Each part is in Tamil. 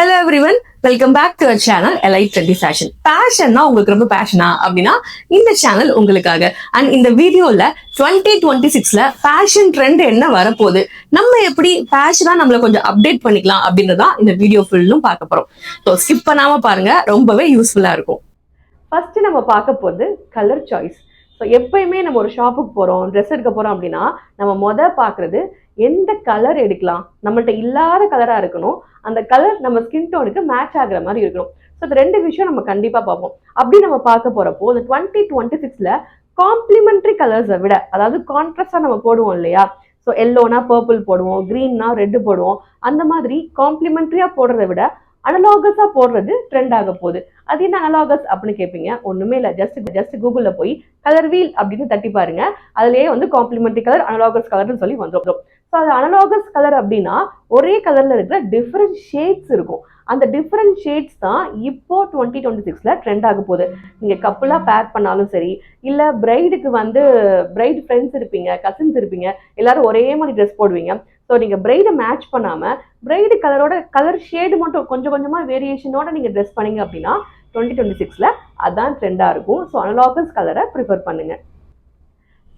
Hello everyone welcome back to our channel எலை ட்வெண்ட்டி ஃபேஷன் பேஷன்னா உங்களுக்கு ரொம்ப பேஷனா அப்படின்னா இந்த சேனல் உங்களுக்காக. அண்ட் இந்த வீடியோல டுவெண்ட்டி டுவெண்ட்டி சிக்ஸ்ல ஃபேஷன் ட்ரெண்ட் என்ன வரப்போகுது? நம்ம எப்படி ஃபேஷனா நம்மள கொஞ்சம் அப்டேட் பண்ணிக்கலாம் அப்படின்றதான் இந்த வீடியோ ஃபுல்லும் பார்க்க போறோம். ஸோ ஸ்கிப் பண்ணாம பாருங்க. ரொம்பவே யூஸ்ஃபுல்லா இருக்கும். ஃபர்ஸ்ட் நம்ம பார்க்க போகிறது கலர் சாய்ஸ் ஸோ எப்பயுமே நம்ம ஒரு ஷாப்புக்கு போகிறோம் ட்ரெஸ் எடுக்க போகிறோம் அப்படின்னா நம்ம மொதல் பார்க்குறது எந்த கலர் எடுக்கலாம்? நம்மள்ட்ட இல்லாத கலராக இருக்கணும். அந்த கலர் நம்ம ஸ்கின் டோனுக்கு மேட்ச் ஆகிற மாதிரி இருக்கணும். ஸோ இந்த ரெண்டு விஷயம் நம்ம கண்டிப்பாக பார்ப்போம். அப்படி நம்ம பார்க்க போகிறப்போ இந்த டுவெண்ட்டி டுவெண்ட்டி சிக்ஸில் காம்ப்ளிமெண்ட்ரி கலர்ஸை விட அதாவது கான்ட்ராஸ்டாக நம்ம போடுவோம் இல்லையா? ஸோ எல்லோனா பர்பிள் போடுவோம் க்ரீன்னா ரெட்டு போடுவோம். அந்த மாதிரி காம்ப்ளிமெண்ட்ரியாக போடுறத விட அனலாகஸாக போடுறது ட்ரெண்ட் ஆக போகுது. அது என்ன அனலாகஸ் அப்படின்னு கேட்பீங்க ஒன்றுமே இல்லை. ஜஸ்ட் ஜஸ்ட் கூகுளில் போய் கலர் வீல் அப்படின்னு தட்டி பாருங்க. அதுலேயே வந்து காம்ப்ளிமெண்ட்ரி கலர் அனலாகஸ் கலர்னு சொல்லி வந்துடும் ஸோ அது அனலாகஸ் கலர் அப்படின்னா ஒரே கலரில் இருக்கிற டிஃப்ரெண்ட் ஷேட்ஸ் இருக்கும். அந்த டிஃப்ரெண்ட் ஷேட்ஸ் தான் இப்போ டுவெண்ட்டி டுவெண்ட்டி சிக்ஸில் ட்ரெண்ட் ஆக போகுது. நீங்கள் கப்புலாக பேர் பண்ணாலும் சரி இல்லை பிரைடுக்கு வந்து பிரைட் ஃப்ரெண்ட்ஸ் இருப்பீங்க கசின்ஸ் இருப்பீங்க எல்லாரும் ஒரே மாதிரி ட்ரெஸ் போடுவீங்க. ஸோ நீங்கள் பிரைடை மேட்ச் பண்ணாமல் பிரைடு கலரோட கலர் ஷேடு மட்டும் கொஞ்சம் கொஞ்சமாக வேரியேஷனோட நீங்கள் ட்ரெஸ் பண்ணீங்க அப்படின்னா டுவெண்ட்டி டுவெண்ட்டி சிக்ஸில் அதான் ட்ரெண்டாக இருக்கும். ஸோ அனலாகஸ் கலரை ப்ரிஃபர் பண்ணுங்க.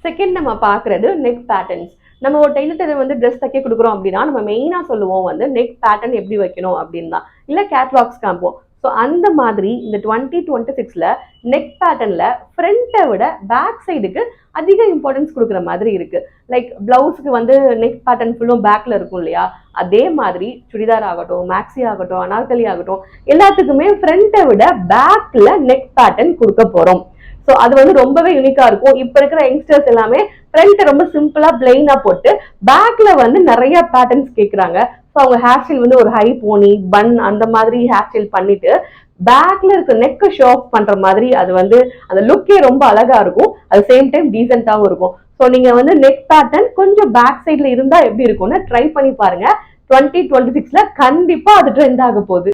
செகண்ட் நம்ம பார்க்குறது நெக் பேட்டர்ன்ஸ் நம்ம ஒரு டெய்லர் வந்து ட்ரெஸ் தைக்க கொடுக்குறோம் அப்படின்னா நம்ம மெயினாக சொல்லுவோம் வந்து நெக் பேட்டர்ன் எப்படி வைக்கணும் அப்படின்னு தான் இல்லை கேட்லாக்ஸ் காம்போம் ஸோ அந்த மாதிரி இந்த டுவெண்ட்டி டுவெண்ட்டி சிக்ஸில் நெக் பேட்டர்னில் ஃப்ரண்ட்டை விட பேக் சைடுக்கு அதிக இம்பார்ட்டன்ஸ் கொடுக்குற மாதிரி இருக்குது லைக் ப்ளவுஸுக்கு வந்து நெக் பேட்டர்ன் ஃபுல்லும் பேக்கில் இருக்கும் இல்லையா? அதே மாதிரி சுடிதார் ஆகட்டும் மேக்ஸி ஆகட்டும் அனார்கலி ஆகட்டும் எல்லாத்துக்குமே ஃப்ரண்ட்டை விட பேக்கில் நெக் பேட்டர்ன் கொடுக்க போகிறோம் ஸோ அது வந்து ரொம்பவே யூனிக்காக இருக்கும். இப்போ இருக்கிற யங்ஸ்டர்ஸ் எல்லாமே ஃப்ரண்ட்டை ரொம்ப சிம்பிளாக பிளெயினாக போட்டு பேக்கில் வந்து நிறைய பேட்டர்ன்ஸ் கேட்குறாங்க ஸோ அவங்க ஹேர் ஸ்டைல் வந்து ஒரு ஹை போனி பன் அந்த மாதிரி ஹேர் ஸ்டைல் பண்ணிட்டு பேக்ல இருக்க நெக்கு ஷோ ஆஃப் பண்ற மாதிரி அது வந்து அந்த லுக்கே ரொம்ப அழகா இருக்கும். அது சேம் டைம் டீசென்ட்டாகவும் இருக்கும். ஸோ நீங்க வந்து நெக் பேட்டர்ன் கொஞ்சம் பேக் சைட்ல இருந்தா எப்படி இருக்கும்னு ட்ரை பண்ணி பாருங்க. டுவெண்ட்டி டுவெண்ட்டி சிக்ஸ்ல கண்டிப்பா அது ட்ரெண்ட் ஆக போகுது.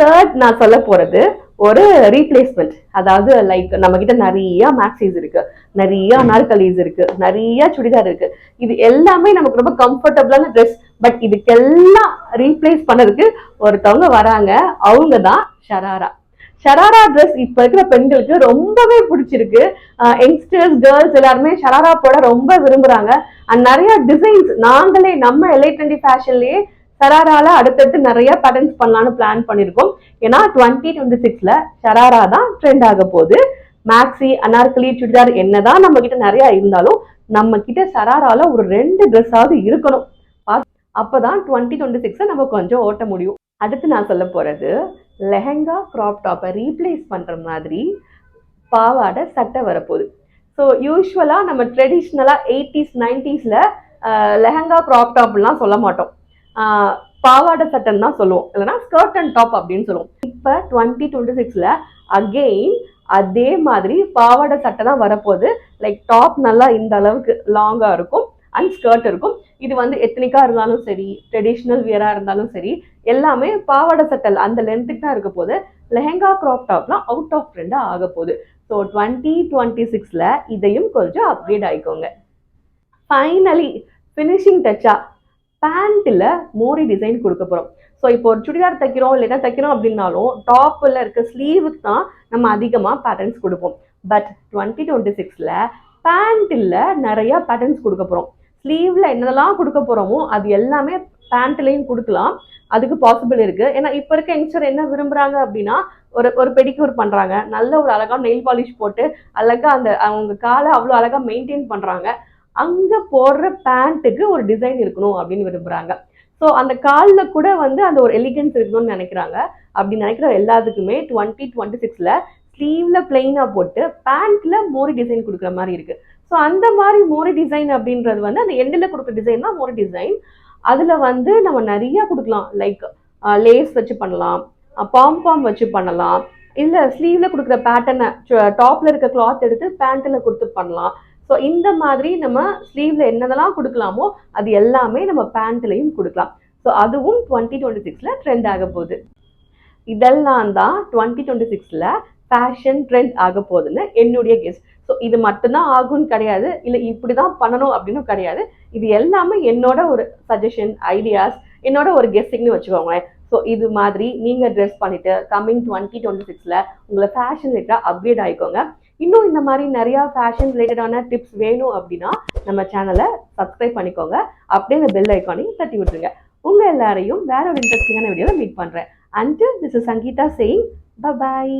தேர்ட் நான் சொல்ல போறது ஒரு ரீப்ளேஸ்மெண்ட் அதாவது லைக் நம்ம கிட்ட நிறைய மேக்ஸிஸ் இருக்கு. நிறைய அனார்கலீஸ் இருக்கு. நிறைய சுடிதார் இருக்கு. இது எல்லாமே நமக்கு ரொம்ப கம்ஃபர்டபுளான ட்ரெஸ் பட் இதுக்கெல்லாம் ரீப்ளேஸ் பண்ணதுக்கு ஒருத்தவங்க வராங்க. அவங்க தான் ஷராரா ஷராரா ட்ரெஸ் இப்ப இருக்கிற பெண்களுக்கு ரொம்பவே பிடிச்சிருக்கு. யங்ஸ்டர்ஸ் கேர்ள்ஸ் எல்லாருமே ஷராரா போட ரொம்ப விரும்புறாங்க. அண்ட் நிறைய டிசைன்ஸ் நாங்களே நம்ம எல்ஐ டுவெண்ட்டி ஃபேஷன்லயே ஷராரால அடுத்தடுத்து நிறைய பேட்டர்ன்ஸ் பண்ணலாம்னு பிளான் பண்ணியிருக்கோம் ஏன்னா டுவெண்ட்டி டுவெண்ட்டி சிக்ஸ்ல ஷராரா தான் ட்ரெண்ட் ஆக போகுது. மேக்ஸி அனார்கலி சுடிதார் என்னதான் நம்ம கிட்ட நிறைய இருந்தாலும் நம்ம கிட்ட சராரால ஒரு ரெண்டு ட்ரெஸ்ஸாவது இருக்கணும். அப்பதான் டுவெண்ட்டி டுவெண்ட்டி சிக்ஸை நம்ம கொஞ்சம் ஓட்ட முடியும். அடுத்து நான் சொல்ல போறது லெஹங்கா கிராப் டாப்பை ரீப்ளேஸ் பண்ற மாதிரி பாவாடை சட்டை வரப்போகுது. ஸோ யூஸ்வலாக நம்ம ட்ரெடிஷ்னலாக எயிட்டிஸ் நைன்டிஸில் லெஹங்கா கிராப் டாப்லாம் சொல்ல மாட்டோம். பாவாடை சட்டைன்னு தான் சொல்லுவோம். இல்லைன்னா ஸ்கர்ட் அண்ட் டாப் அப்படின்னு சொல்லுவோம். இப்போ டுவெண்ட்டி டுவெண்ட்டி சிக்ஸில் அகெயின் அதே மாதிரி பாவாடை சட்டை தான் வரப்போகுது. லைக் டாப் நல்லா இந்த அளவுக்கு லாங்காக இருக்கும். அண்ட் ஸ்கர்ட் இருக்கும். இது வந்து எத்தனிக்காக இருந்தாலும் சரி ட்ரெடிஷ்னல் வியராக இருந்தாலும் சரி எல்லாமே பாவாடை சட்டை அந்த லென்த்துக்கு தான் இருக்க போகுது. லெஹங்கா க்ராப் டாப்லாம் அவுட் ஆஃப் ட்ரெண்டாக ஆக போகுது. ஸோ டுவெண்ட்டி டுவெண்ட்டி சிக்ஸில் இதையும் கொஞ்சம் அப்கிரேட் ஆயிக்கோங்க. ஃபைனலி ஃபினிஷிங் டச்சா பேண்ட்டில் மோரி டிசைன் கொடுக்க போகிறோம் ஸோ இப்போ ஒரு சுடிதார் தைக்கிறோம் இல்லைன்னா தைக்கிறோம் அப்படின்னாலும் டாப்பில் இருக்க ஸ்லீவுக்கு தான் நம்ம அதிகமாக பேட்டர்ன்ஸ் கொடுப்போம். பட் டுவெண்ட்டி டுவெண்ட்டி சிக்ஸில் பேண்ட்டில் நிறைய பேட்டர்ன்ஸ் கொடுக்க போகிறோம் ஸ்லீவில் என்னதெல்லாம் கொடுக்க போகிறோமோ அது எல்லாமே பேண்ட்லேயும் கொடுக்கலாம். அதுக்கு பாசிபிள் இருக்குது ஏன்னா இப்போ இருக்க யங்ஸ்டர் என்ன விரும்புகிறாங்க அப்படின்னா ஒரு ஒரு பெடிக்யூர் பண்ணுறாங்க நல்ல ஒரு அழகாக நெயில் பாலிஷ் போட்டு அழகாக அந்த அவங்க காலை அவ்வளோ அழகாக மெயின்டைன் பண்ணுறாங்க அங்கே போடுற பேண்ட்டுக்கு ஒரு டிசைன் இருக்கணும் அப்படின்னு விரும்புகிறாங்க ஸோ அந்த காலில் கூட வந்து அந்த ஒரு எலிகன்ஸ் இருக்கணும்னு நினைக்கிறாங்க. அப்படி நினைக்கிற எல்லாத்துக்குமே டுவெண்ட்டி டுவெண்ட்டி சிக்ஸில் ஸ்லீவில் பிளெயினாக போட்டு பேண்ட்டில் மோரி டிசைன் கொடுக்குற மாதிரி இருக்குது ஸோ அந்த மாதிரி மோரி டிசைன் அப்படின்றது வந்து அந்த எண்டில் கொடுக்குற டிசைன் தான் மோரி டிசைன் அதில் வந்து நம்ம நிறைய கொடுக்கலாம். லைக் லேஸ் வச்சு பண்ணலாம் பாம் பாம் வச்சு பண்ணலாம். இல்லை ஸ்லீவில் கொடுக்குற பேட்டர்னை டாப்பில் இருக்க கிளாத் எடுத்து பேண்ட்டில் கொடுத்து பண்ணலாம். ஸோ இந்த மாதிரி நம்ம ஸ்லீவில் என்னதெல்லாம் கொடுக்கலாமோ அது எல்லாமே நம்ம பேண்ட்லையும் கொடுக்கலாம். ஸோ அதுவும் டுவெண்ட்டி டுவெண்ட்டி சிக்ஸில் ட்ரெண்ட் ஆக போகுது. இதெல்லாம் தான் டுவெண்ட்டி டுவெண்ட்டி சிக்ஸில் ஃபேஷன் ட்ரெண்ட் ஆக போகுதுன்னு என்னுடைய கெஸ்ட் ஸோ இது மட்டும்தான் ஆகும்னு கிடையாது. இல்லை இப்படி தான் பண்ணணும் அப்படின்னு கிடையாது. இது எல்லாமே என்னோட ஒரு சஜஷன் ஐடியாஸ் என்னோட ஒரு கெஸ்டிங்னு வச்சுக்கோங்களேன். ஸோ இது மாதிரி நீங்கள் ட்ரெஸ் பண்ணிவிட்டு கம்மிங் டுவெண்ட்டி டுவெண்ட்டி சிக்ஸில் உங்களை ஃபேஷன் ரிலேட்டடாக அப்கிரேட் ஆகிக்கோங்க இன்னும் இந்த மாதிரி நிறையா ஃபேஷன் ரிலேட்டடான டிப்ஸ் வேணும் அப்படின்னா நம்ம சேனலை சப்ஸ்கிரைப் பண்ணிக்கோங்க. அப்படியே இந்த பெல் ஐக்கானையும் தட்டி விட்டுருங்க. உங்கள் எல்லாரையும் வேற ஒரு இன்ட்ரெஸ்டிங்கான வீடியோவில் மீட் பண்ணுறேன் and this is Sangeeta saying bye bye